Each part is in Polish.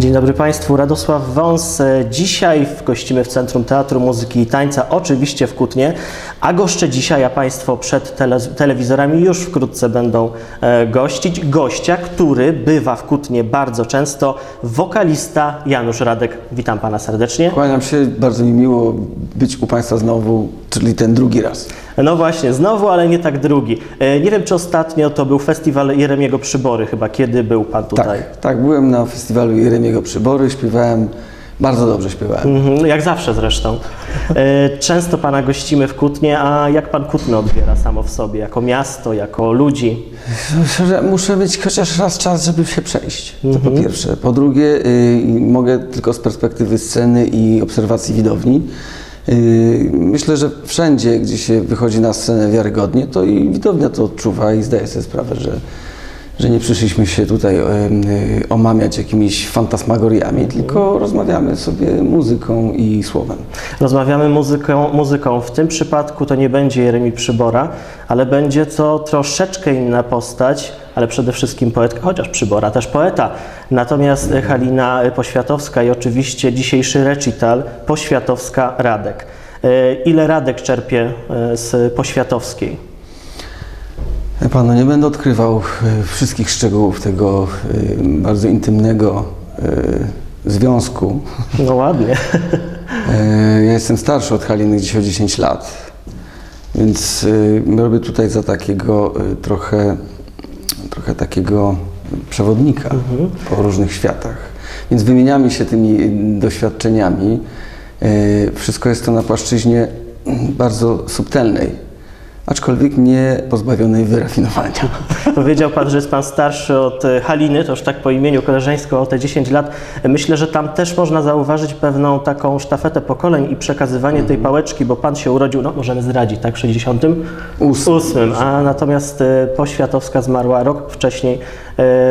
Dzień dobry Państwu, Radosław Wąs. Dzisiaj gościmy w Centrum Teatru Muzyki i Tańca, oczywiście w Kutnie, a goszczę dzisiaj, a Państwo przed tele, telewizorami już wkrótce będą e, gościć, gościa, który bywa w Kutnie bardzo często, wokalista Janusz Radek. Witam Pana serdecznie. Kłaniam się, bardzo mi miło być u Państwa znowu, czyli ten drugi raz. No właśnie, znowu, ale nie tak drugi. E, Nie wiem, czy ostatnio to był festiwal Jeremiego Przybory chyba, kiedy był Pan tutaj? Tak, tak, byłem na festiwalu Jeremiego Przybory, śpiewałem, bardzo dobrze śpiewałem. Mhm, Jak zawsze zresztą. E, Często Pana gościmy w Kutnie, a jak Pan Kutno odbiera samo w sobie, jako miasto, jako ludzi? Muszę mieć chociaż raz czas, żeby się przejść. To po pierwsze. Po drugie, y, mogę tylko z perspektywy sceny i obserwacji widowni. Y, myślę, że wszędzie, gdzie się wychodzi na scenę wiarygodnie, to i widownia to odczuwa i zdaje sobie sprawę, że, że nie przyszliśmy się tutaj y, omamiać jakimiś fantasmagoriami, tylko rozmawiamy sobie muzyką i słowem. Rozmawiamy muzyką, muzyką. W tym przypadku to nie będzie Jeremi Przybora, ale będzie to troszeczkę inna postać, ale przede wszystkim poetka, chociaż Przybora też poeta. Natomiast e, Halina Poświatowska i oczywiście dzisiejszy recital Poświatowska Radek. E, Ile Radek czerpie e, z Poświatowskiej? Wie Pan, no nie będę odkrywał e, wszystkich szczegółów tego e, bardzo intymnego e, związku. No ładnie. E, Ja jestem starszy od Haliny gdzieś o 10 lat, więc e, robię tutaj za takiego e, trochę, trochę takiego przewodnika po różnych światach. Więc wymieniamy się tymi doświadczeniami. E, Wszystko jest to na płaszczyźnie bardzo subtelnej, aczkolwiek nie pozbawionej wyrafinowania. Powiedział Pan, że jest Pan starszy od e, Haliny, to już tak po imieniu koleżeńsko o te 10 lat. Myślę, że tam też można zauważyć pewną taką sztafetę pokoleń i przekazywanie tej pałeczki, bo Pan się urodził, no możemy zdradzić, tak, w 68, Ósmym. a natomiast e, Poświatowska zmarła rok wcześniej,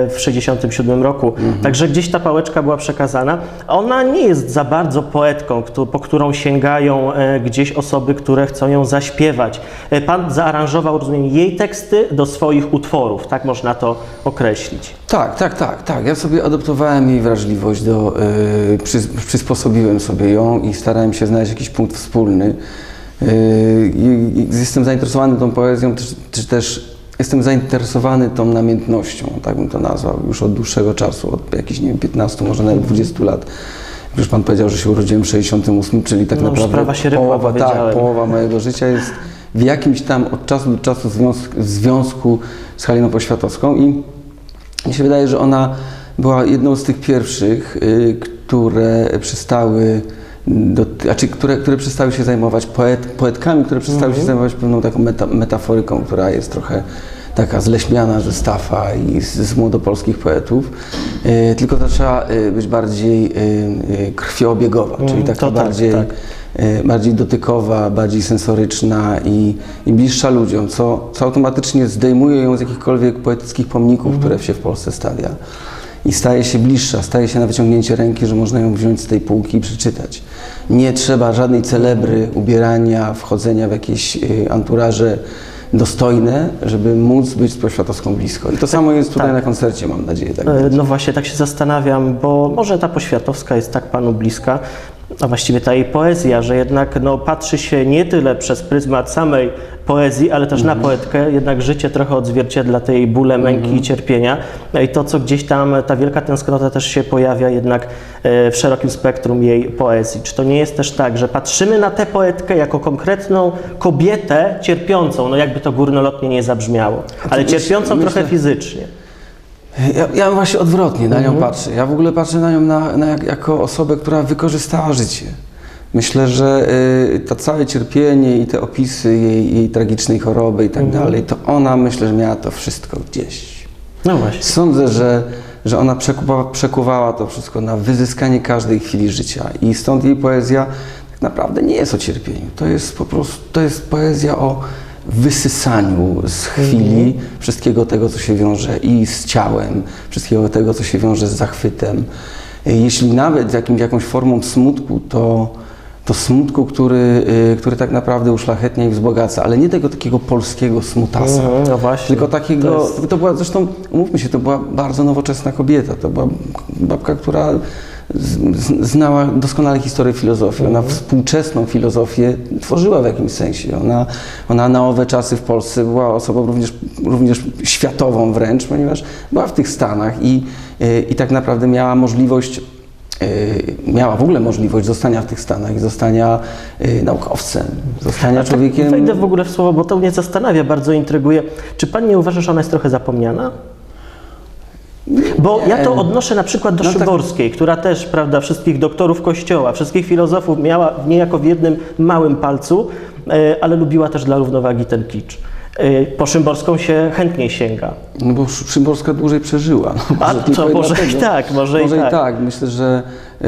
w 67 roku. Także gdzieś ta pałeczka była przekazana. Ona nie jest za bardzo poetką, po którą sięgają e, gdzieś osoby, które chcą ją zaśpiewać. E, Pan zaaranżował, rozumiem, jej teksty do swoich utworów, tak można to określić. Tak, tak, tak, tak. Ja sobie adoptowałem jej wrażliwość, do, y, przys, przysposobiłem sobie ją i starałem się znaleźć jakiś punkt wspólny. Y, i jestem zainteresowany tą poezją, czy, czy też jestem zainteresowany tą namiętnością, tak bym to nazwał, już od dłuższego czasu, od jakichś, nie wiem, 15, może nawet 20 lat. Już Pan powiedział, że się urodziłem w 68, czyli tak No, naprawdę rybła, połowa, tak, połowa mojego życia jest w jakimś tam od czasu do czasu związku, w związku z Haliną Poświatowską i mi się wydaje, że ona była jedną z tych pierwszych, y, które przestały, do, znaczy, które, które przestały się zajmować poet, poetkami, które przestały się zajmować pewną taką meta, metaforyką, która jest trochę taka zleśmiana ze Staffa i z, z młodopolskich poetów, y, tylko zaczęła y, być bardziej y, y, krwiobiegowa, czyli taka to tak, bardziej tak. e, bardziej dotykowa, bardziej sensoryczna i, i bliższa ludziom, co, co automatycznie zdejmuje ją z jakichkolwiek poetyckich pomników, które się w Polsce stawia. I staje się bliższa, staje się na wyciągnięcie ręki, że można ją wziąć z tej półki i przeczytać. Nie trzeba żadnej celebry, ubierania, wchodzenia w jakieś y, anturaże dostojne, żeby móc być z Poświatowską blisko. I to samo jest tutaj tak. na koncercie, mam nadzieję. Tak E. No właśnie, tak się zastanawiam, bo może ta Poświatowska jest tak Panu bliska, a właściwie ta jej poezja, że jednak no, patrzy się nie tyle przez pryzmat samej poezji, ale też na poetkę, jednak życie trochę odzwierciedla tej bóle, męki i cierpienia. No I to, co gdzieś tam, ta wielka tęsknota też się pojawia jednak e, w szerokim spektrum jej poezji. Czy to nie jest też tak, że patrzymy na tę poetkę jako konkretną kobietę cierpiącą, no jakby to górnolotnie nie zabrzmiało, ale cierpiącą myślę- trochę fizycznie. Ja, ja właśnie odwrotnie na nią Mhm. patrzę. Ja w ogóle patrzę na nią na, na jak, jako osobę, która wykorzystała życie. Myślę, że y, to całe cierpienie i te opisy jej, jej tragicznej choroby i tak Mhm. dalej, to ona myślę, że miała to wszystko gdzieś. No właśnie. Sądzę, że, że ona przekuwała, przekuwała to wszystko na wyzyskanie każdej chwili życia i stąd jej poezja tak naprawdę nie jest o cierpieniu. To jest po prostu, to jest poezja o wysysaniu z chwili wszystkiego tego, co się wiąże i z ciałem, wszystkiego tego, co się wiąże z zachwytem. Jeśli nawet z jakim, jakąś formą smutku, to, to smutku, który, y, który tak naprawdę uszlachetnia i wzbogaca, ale nie tego takiego polskiego smutasa. Mhm, no właśnie. Tylko takiego, To to, jest- była zresztą, umówmy się, to była bardzo nowoczesna kobieta. To była babka, która znała doskonale historię filozofii. Ona współczesną filozofię tworzyła w jakimś sensie. Ona, ona na owe czasy w Polsce była osobą również, również światową wręcz, ponieważ była w tych Stanach i, i tak naprawdę miała możliwość y, miała w ogóle możliwość zostania w tych Stanach zostania y, naukowcem, zostania człowiekiem. Tak, wejdę w ogóle w słowo, bo to mnie zastanawia, bardzo intryguje. Czy pan nie uważa, że ona jest trochę zapomniana? Bo ja to odnoszę na przykład do No tak. Która też, prawda, wszystkich doktorów kościoła, wszystkich filozofów miała niejako w jednym małym palcu, e, ale lubiła też dla równowagi ten kicz. E, Po Szymborską się chętniej sięga. No bo Szy- Szymborska dłużej przeżyła. No, A tylko może i tak, może i może tak. i tak. Myślę, że yy,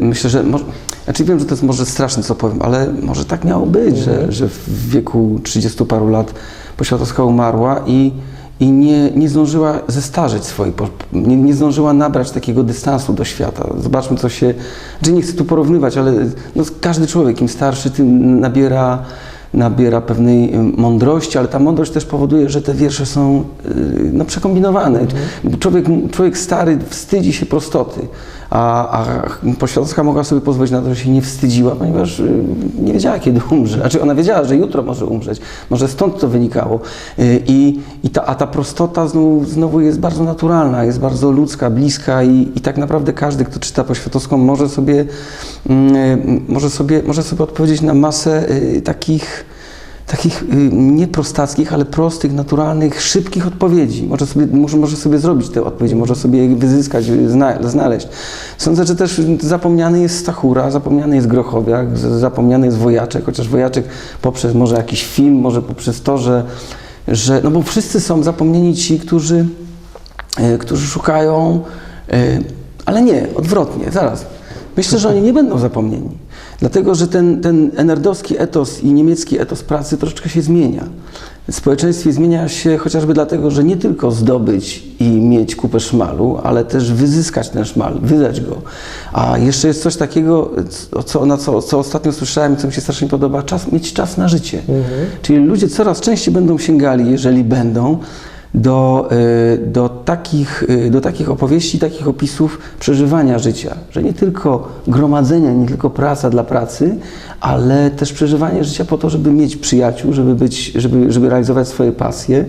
myślę, że może, znaczy wiem, że to jest może straszne, co powiem, ale może tak miało być, Mhm. że, że w wieku 30 paru lat Poświatowska umarła i i nie, nie zdążyła zestarzeć swojej, nie, nie zdążyła nabrać takiego dystansu do świata. Zobaczmy, co się. Znaczy nie chcę tu porównywać, ale no, każdy człowiek, im starszy, tym nabiera, nabiera pewnej mądrości, ale ta mądrość też powoduje, że te wiersze są y, no, przekombinowane. Człowiek, człowiek stary wstydzi się prostoty, a, a mogła sobie pozwolić na to, że się nie wstydziła, ponieważ y, nie wiedziała, kiedy umrze. Znaczy ona wiedziała, że jutro może umrzeć. Może stąd to wynikało. Y, I, i ta, a ta prostota znowu, znowu jest bardzo naturalna, jest bardzo ludzka, bliska i, i tak naprawdę każdy, kto czyta Poświatowską, może sobie, mm, y, może sobie, może sobie odpowiedzieć na masę takich takich y, nie prostackich, ale prostych, naturalnych, szybkich odpowiedzi. Może sobie, może, może sobie zrobić te odpowiedzi, może sobie je wyzyskać, zna, znaleźć. Sądzę, że też zapomniany jest Stachura, zapomniany jest Grochowiak, zapomniany jest Wojaczek, chociaż Wojaczek poprzez może jakiś film, może poprzez to, że, że no bo wszyscy są zapomnieni ci, którzy, y, którzy szukają, y, ale nie, odwrotnie, zaraz. Myślę, że oni nie będą zapomnieni. Dlatego, że ten, ten enerdowski etos i niemiecki etos pracy troszeczkę się zmienia. W społeczeństwie zmienia się chociażby dlatego, że nie tylko zdobyć i mieć kupę szmalu, ale też wyzyskać ten szmal, wydać go. A jeszcze jest coś takiego, co- na co, co ostatnio słyszałem co mi się strasznie podoba, czas, mieć czas na życie. Czyli ludzie coraz częściej będą sięgali, jeżeli będą, do, y, do, takich, y, do takich opowieści, takich opisów przeżywania życia. Że nie tylko gromadzenia, nie tylko praca dla pracy, ale też przeżywanie życia po to, żeby mieć przyjaciół, żeby, być, żeby, żeby realizować swoje pasje,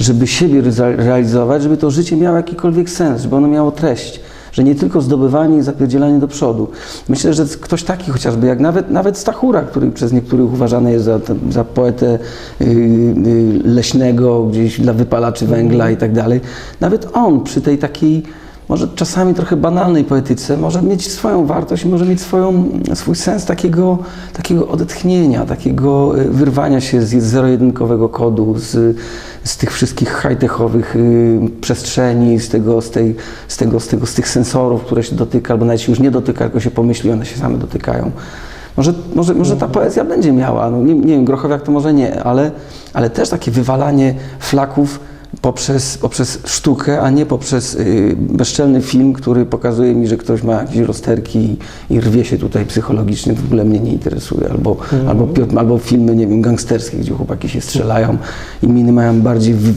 żeby siebie realizować, żeby to życie miało jakikolwiek sens, żeby ono miało treść. Że nie tylko zdobywanie i zapierdzielanie do przodu. Myślę, że ktoś taki chociażby, jak nawet, nawet Stachura, który przez niektórych uważany jest za, za poetę y, y, leśnego, gdzieś dla wypalaczy węgla i tak dalej, nawet on przy tej takiej może czasami trochę banalnej poetyce może mieć swoją wartość może mieć swoją, swój sens takiego, takiego odetchnienia, takiego y, wyrwania się z zero-jedynkowego kodu, z, z tych wszystkich high-techowych y, przestrzeni, z, tego, z, tej, z, tego, z, tego, z tych sensorów, które się dotyka, albo nawet się już nie dotyka, tylko się pomyśli, one się same dotykają. Może, może, może ta poezja będzie miała, no nie, nie wiem, Grochowiak to może nie, ale, ale też takie wywalanie flaków poprzez, poprzez sztukę, a nie poprzez y, bezczelny film, który pokazuje mi, że ktoś ma jakieś rozterki i, i rwie się tutaj psychologicznie, w ogóle mnie nie interesuje. Albo, albo, pio- albo filmy, nie wiem, gangsterskie, gdzie chłopaki się strzelają i miny mają bardziej wy-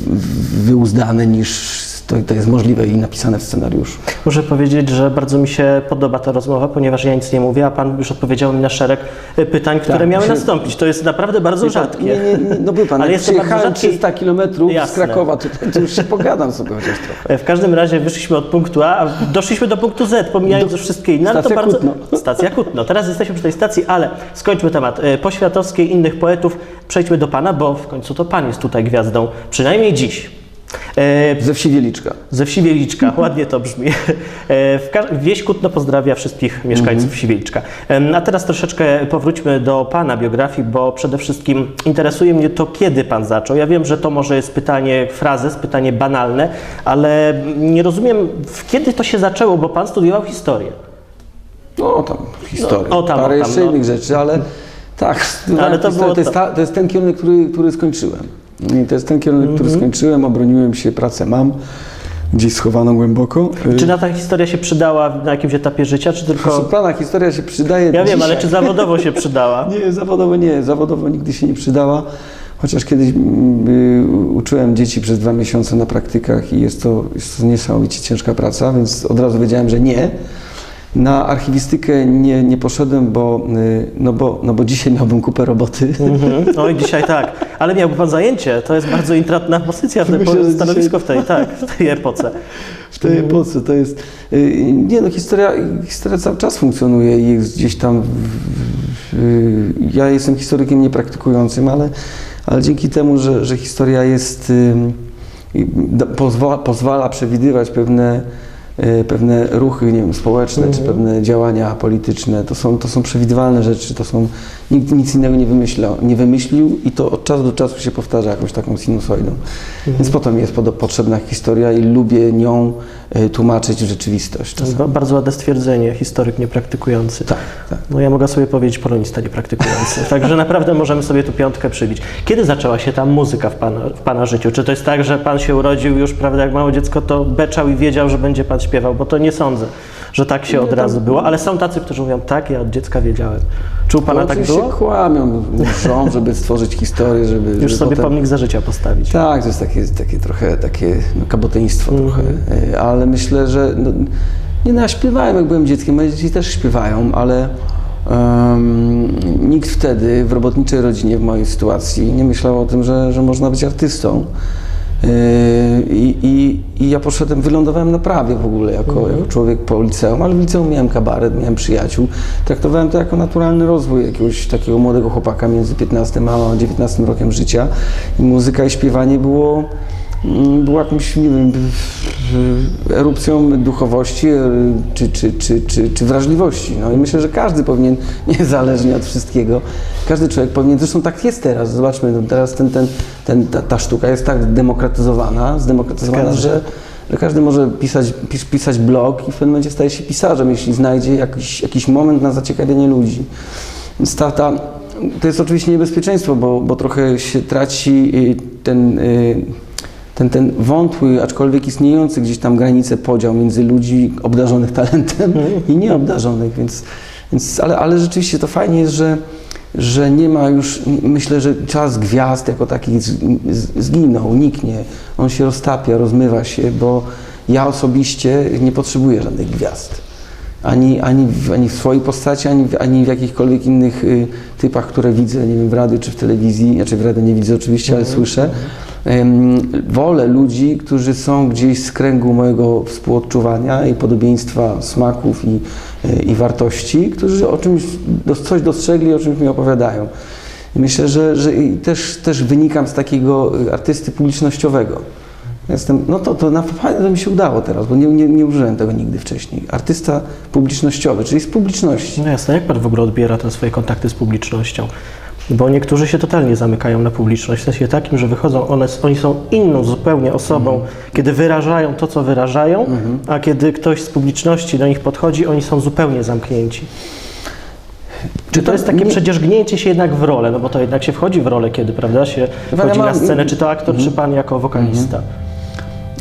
wyuzdane niż to, to jest możliwe i napisane w scenariuszu. Muszę powiedzieć, że bardzo mi się podoba ta rozmowa, ponieważ ja nic nie mówię, a Pan już odpowiedział mi na szereg y, pytań, które Tak, miały nastąpić. To jest naprawdę bardzo rzadkie. Nie, nie, nie, no wie pan, Ale jak jest to bardzo przyjechałem rzadkie i- 300 kilometrów z. Krakowa tutaj, to już się pogadam sobie chociaż trochę. E, W każdym razie wyszliśmy od punktu A, a doszliśmy do punktu Z, pomijając już wszystkie inne, to Stacja bardzo... Kutno. Stacja Kutno. Teraz jesteśmy przy tej stacji, ale skończmy temat e, Poświatowskiej, innych poetów. Przejdźmy do Pana, bo w końcu to Pan jest tutaj gwiazdą, przynajmniej dziś. E, Ze wsi Wieliczka. Ze wsi Wieliczka, ładnie to brzmi. E, Wieś Kutno pozdrawia wszystkich mieszkańców wsi Wieliczka. A teraz troszeczkę powróćmy do Pana biografii, bo przede wszystkim interesuje mnie to, kiedy Pan zaczął. Ja wiem, że to może jest pytanie frazes, pytanie banalne, ale nie rozumiem, kiedy to się zaczęło, bo Pan studiował historię. No tam historia, No, o tam, parę o tam, jeszcze no. innych rzeczy, ale tak, Ale to historię. było to, jest to. ta, to jest ten kierunek, który, który skończyłem. I to jest ten kierunek, który Mhm. skończyłem, obroniłem się, pracę mam. gdzieś schowaną głęboko. Y, Czy na ta historia się przydała na jakimś etapie życia, czy Proszę tylko... pana, historia się przydaje Ja wiem, dzisiaj. ale czy zawodowo się przydała? Nie, zawodowo nie, zawodowo nigdy się nie przydała. Chociaż kiedyś mm, y, uczyłem dzieci przez dwa miesiące na praktykach i jest to, jest to niesamowicie ciężka praca, więc od razu wiedziałem, że nie. Na archiwistykę nie, nie poszedłem, bo, y, no bo, no bo dzisiaj miałbym kupę roboty. Mhm. Oj, dzisiaj tak. Ale miałby pan zajęcie. To jest bardzo intratna pozycja, Myślę, że stanowisko w tej, tak, w tej epoce. W tej epoce to jest. y, Nie no, historia, historia cały czas funkcjonuje i jest gdzieś tam. Ja jestem historykiem niepraktykującym, ale, ale dzięki temu, że, że historia jest. Pozwala, pozwala przewidywać pewne, pewne ruchy nie wiem, społeczne czy pewne działania polityczne. To są, to są przewidywalne rzeczy, to są, nikt nic innego nie, wymyślał, nie wymyślił i to od czasu do czasu się powtarza jakąś taką sinusoidą. Więc po to mi jest potrzebna historia i lubię nią y, tłumaczyć rzeczywistość. To jest bardzo ładne stwierdzenie, historyk niepraktykujący. Tak, tak. No ja mogę sobie powiedzieć polonista niepraktykujący. Także naprawdę możemy sobie tu piątkę przybić. Kiedy zaczęła się ta muzyka w pana, w pana życiu? Czy to jest tak, że pan się urodził już, prawda, jak małe dziecko, to beczał i wiedział, że będzie pan śpiewał? Bo to nie sądzę, że tak się od razu było. Ale są tacy, którzy mówią, tak, ja od dziecka wiedziałem. Czy u pana No, tak było? kłamią, żą, żeby stworzyć historię, żeby... Już żeby sobie potem... pomnik za życia postawić. Tak, to jest takie, takie trochę takie no, kaboteństwo Mhm. trochę, Y, ale myślę, że no, nie no, ja śpiewałem jak byłem dzieckiem, moje dzieci też śpiewają, ale em, nikt wtedy w robotniczej rodzinie w mojej sytuacji nie myślał o tym, że, że można być artystą. Y, I, i, I ja poszedłem, wylądowałem na prawie w ogóle jako, Mhm. jako człowiek po liceum, ale w liceum miałem kabaret, miałem przyjaciół. Traktowałem to jako naturalny rozwój jakiegoś takiego młodego chłopaka między 15 a 19 rokiem życia. I muzyka i śpiewanie było, mm, było jakąś, nie wiem, erupcją duchowości e, czy, czy, czy, czy, czy wrażliwości. No i myślę, że każdy powinien, niezależnie od wszystkiego, każdy człowiek powinien, zresztą tak jest teraz, zobaczmy, no teraz ten, ten, ten, ta, ta sztuka jest tak zdemokratyzowana, zdemokratyzowana, że, że każdy może pisać, pis, pisać blog i w pewnym momencie staje się pisarzem, jeśli znajdzie jakiś, jakiś moment na zaciekawienie ludzi. Więc ta, ta, to jest oczywiście niebezpieczeństwo, bo, bo trochę się traci y, ten, y, ten, ten wątły, aczkolwiek istniejący gdzieś tam granice podział między ludzi obdarzonych talentem i nieobdarzonych, więc, więc ale, ale rzeczywiście to fajnie jest, że, że nie ma już, myślę, że czas gwiazd jako taki z- z- zginął, niknie, on się roztapia, rozmywa się, bo ja osobiście nie potrzebuję żadnych gwiazd. Ani, ani, w, ani w swojej postaci, ani, w- ani w jakichkolwiek innych y, typach, które widzę, nie wiem, w radiu czy w telewizji, znaczy w radiu nie widzę oczywiście, ale słyszę. Wolę ludzi, którzy są gdzieś z kręgu mojego współodczuwania i podobieństwa smaków i, y, i wartości, którzy o czymś, coś dostrzegli, o czymś mi opowiadają. Myślę, że, że też, też wynikam z takiego y, artysty publicznościowego. Jestem, no to, to na fajnie, że mi się udało teraz, bo nie, nie, nie użyłem tego nigdy wcześniej. Artysta publicznościowy, czyli z publiczności. No jasne, jak pan w ogóle odbiera te swoje kontakty z publicznością? Bo niektórzy się totalnie zamykają na publiczność, w sensie takim, że wychodzą, one, oni są inną zupełnie osobą, Mhm. kiedy wyrażają to, co wyrażają, a kiedy ktoś z publiczności do nich podchodzi, oni są zupełnie zamknięci. Czy to jest takie przedzierzgnięcie się jednak w rolę, no bo to jednak się wchodzi w rolę, kiedy, prawda, się wchodzi ja na scenę, czy to aktor, czy pan jako wokalista.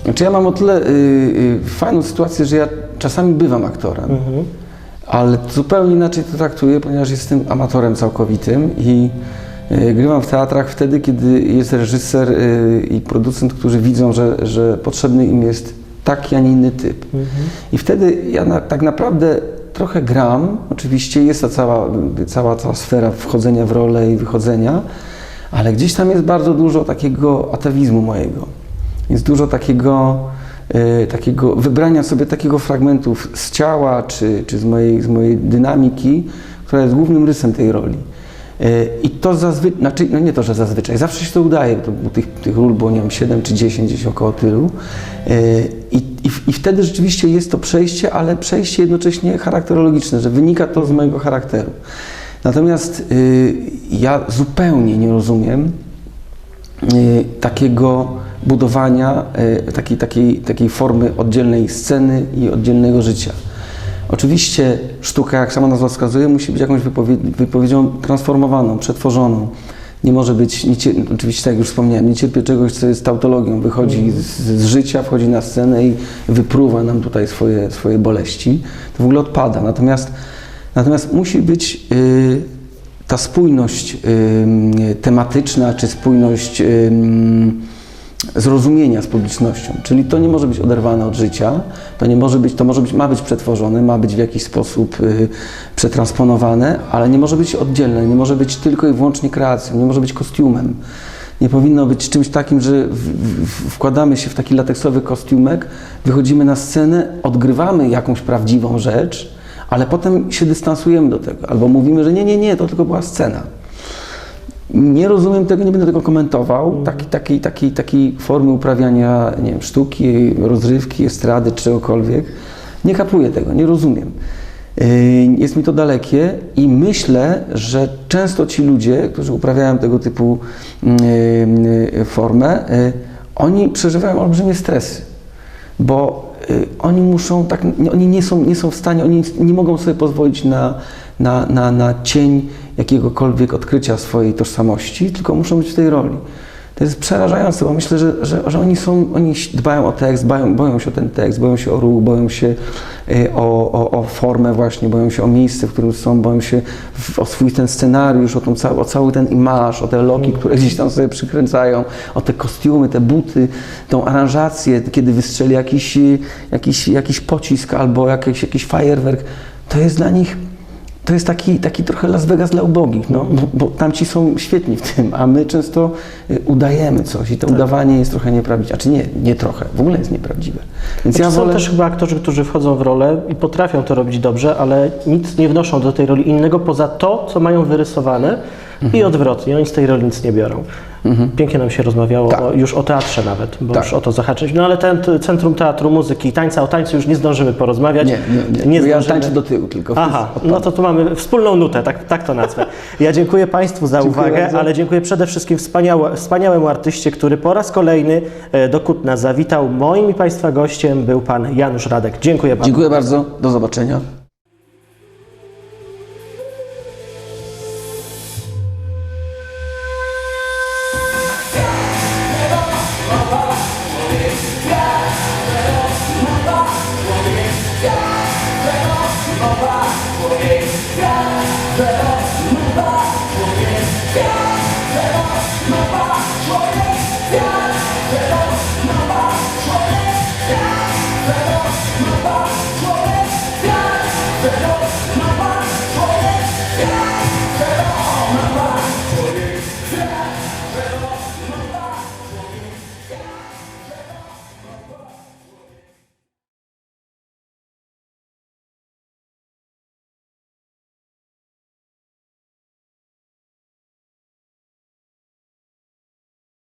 Znaczy ja mam o tyle y, y, fajną sytuację, że ja czasami bywam aktorem, Mhm. Ale zupełnie inaczej to traktuję, ponieważ jestem amatorem całkowitym i y, grywam w teatrach wtedy, kiedy jest reżyser y, i producent, którzy widzą, że, że potrzebny im jest taki, a nie inny typ. I wtedy ja na, tak naprawdę trochę gram, oczywiście jest ta cała, cała, cała sfera wchodzenia w rolę i wychodzenia, ale gdzieś tam jest bardzo dużo takiego atawizmu mojego. Jest dużo takiego, e, takiego wybrania sobie takiego fragmentów z ciała czy, czy z, mojej, z mojej dynamiki, która jest głównym rysem tej roli. E, I to zazwyczaj, znaczy, no nie to, że zazwyczaj, zawsze się to udaje, to tych, tych ról było, nie wiem, 7 czy 10, gdzieś około tylu. E, I, i, I wtedy rzeczywiście jest to przejście, ale przejście jednocześnie charakterologiczne, że wynika to z mojego charakteru. Natomiast ja zupełnie nie rozumiem takiego budowania y, takiej, takiej, takiej formy oddzielnej sceny i oddzielnego życia. Oczywiście sztuka, jak sama nazwa wskazuje, musi być jakąś wypowie- wypowiedzią transformowaną, przetworzoną. nie może być, nie cier- oczywiście tak jak już wspomniałem, nie cierpię czegoś, co jest tautologią, wychodzi z, z życia, wchodzi na scenę i wypruwa nam tutaj swoje, swoje boleści, to w ogóle odpada. Natomiast, natomiast musi być y, ta spójność tematyczna, czy spójność zrozumienia z publicznością. Czyli to nie może być oderwane od życia, to nie może być, to może być, ma być przetworzone, ma być w jakiś sposób y, przetransponowane, ale nie może być oddzielne, nie może być tylko i wyłącznie kreacją, nie może być kostiumem. Nie powinno być czymś takim, że wkładamy się w taki lateksowy kostiumek, wychodzimy na scenę, odgrywamy jakąś prawdziwą rzecz, ale potem się dystansujemy do tego, albo mówimy, że nie, nie, nie, to tylko była scena. Nie rozumiem tego, nie będę tego komentował. Takiej taki, taki, taki formy uprawiania nie wiem, sztuki, rozrywki, estrady, czy czegokolwiek. Nie kapuję tego, nie rozumiem. Yy, Jest mi to dalekie i myślę, że często ci ludzie, którzy uprawiają tego typu yy, yy, formę, oni przeżywają olbrzymie stresy, bo oni muszą tak, oni nie są, nie są w stanie, oni nie mogą sobie pozwolić na, na, na, na cień jakiegokolwiek odkrycia swojej tożsamości, tylko muszą być w tej roli. To jest przerażające, bo myślę, że, że, że oni, są, oni dbają o tekst, boją, boją się o ten tekst, boją się o ruch, boją się y, o, o, o formę właśnie, boją się o miejsce, w którym są, boją się o swój ten scenariusz, o, tą, o cały ten imaż, o te loki, które gdzieś tam sobie przykręcają, o te kostiumy, te buty, tą aranżację, kiedy wystrzeli jakiś, jakiś, jakiś pocisk albo jakiś, jakiś fajerwerk. To jest dla nich to jest taki, taki trochę Las Vegas dla ubogich, no, bo, bo tamci są świetni w tym, a my często y, udajemy coś i to udawanie jest trochę nieprawdziwe. A czy nie, nie trochę, w ogóle jest nieprawdziwe. Więc ja Znaczy, wolę... Są też chyba aktorzy, którzy wchodzą w rolę i potrafią to robić dobrze, ale nic nie wnoszą do tej roli innego poza to, co mają wyrysowane i odwrotnie. Oni z tej roli nic nie biorą. Pięknie nam się rozmawiało Tak. o, już o teatrze nawet, bo Tak. już o to zahaczyć. No ale ten Centrum Teatru, Muzyki i Tańca, o tańcu już nie zdążymy porozmawiać. Nie, nie, nie. Ja zdążymy. tańczę do tyłu tylko. Aha, no to tu mamy wspólną nutę, tak, tak to nazwę. Ja dziękuję Państwu za Dziękuję uwagę, bardzo. ale dziękuję przede wszystkim wspaniałe, wspaniałemu artyście, który po raz kolejny e, do Kutna zawitał. Moim i Państwa gościem był Pan Janusz Radek. Dziękuję bardzo. Dziękuję bardzo, do zobaczenia.